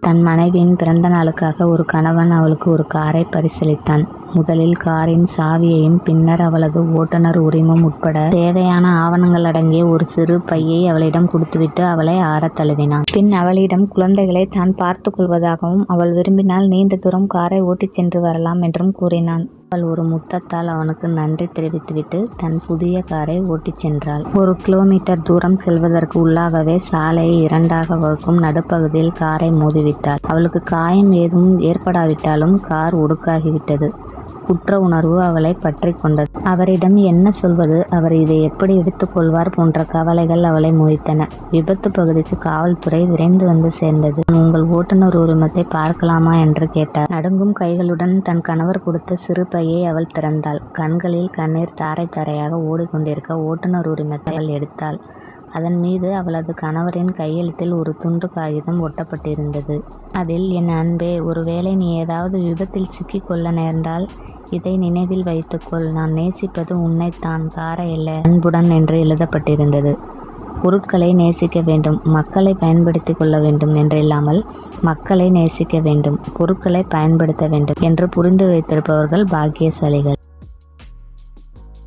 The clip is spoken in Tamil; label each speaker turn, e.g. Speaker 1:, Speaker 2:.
Speaker 1: தன் மனைவியின் பிறந்த நாளுக்காக ஒரு கணவன் அவளுக்கு ஒரு காரை பரிசளித்தான். முதலில் காரின் சாவியையும் பின்னர் அவளது ஓட்டுநர் உரிமம் உட்பட தேவையான ஆவணங்கள் அடங்கிய ஒரு சிறு பையை அவளிடம் கொடுத்துவிட்டு அவளை ஆறத் தழுவினான். பின் அவளிடம் குழந்தைகளை தான் பார்த்து கொள்வதாகவும் அவள் விரும்பினால் நீண்ட தூரம் காரை ஓட்டிச் சென்று வரலாம் என்றும் கூறினான். அவள் ஒரு முத்தத்தால் அவனுக்கு நன்றி தெரிவித்துவிட்டு தன் புதிய காரை ஓட்டிச் சென்றாள். ஒரு கிலோமீட்டர் தூரம் செல்வதற்கு உள்ளாகவே சாலையை இரண்டாக வகுக்கும் நடுப்பகுதியில் காரை மோதிவிட்டாள். அவளுக்கு காயம் ஏதும் ஏற்படாவிட்டாலும் கார் ஒடுக்காகிவிட்டது. குற்ற உணர்வு அவளை பற்றி கொண்டது. அவரிடம் என்ன சொல்வது அவர் இதை எப்படி எடுத்துக்கொள்வார் போன்ற கவலைகள் அவளை மோதித்தன. விபத்து பகுதிக்கு காவல்துறை விரைந்து வந்து சேர்ந்தது. உங்கள் ஓட்டுநர் உரிமத்தை பார்க்கலாமா? என்று கேட்டார். நடுங்கும் கைகளுடன் தன் கணவர் கொடுத்த சிறு பையை அவள் திறந்தாள். கண்களில் கண்ணீர் தாரை தாரையாக ஓடிக்கொண்டிருக்க ஓட்டுநர் உரிமத்தை அவள் எடுத்தாள். அதன் மீது அவளது கணவரின் கையெழுத்தில் ஒரு துண்டு காகிதம் ஒட்டப்பட்டிருந்தது. அதில் என் அன்பே ஒருவேளை நீ ஏதாவது விபத்தில் சிக்கிக்கொள்ள நேர்ந்தால் இதை நினைவில் வைத்துக்கொள். நான் நேசிப்பது உன்னைத்தான் கார இல்ல அன்புடன் என்று எழுதப்பட்டிருந்தது. பொருட்களை நேசிக்க வேண்டும். மக்களை பயன்படுத்தி கொள்ள வேண்டும் என்றில்லாமல் மக்களை நேசிக்க வேண்டும். பொருட்களை பயன்படுத்த வேண்டும் என்று புரிந்து வைத்திருப்பவர்கள் பாக்கியசாலிகள்.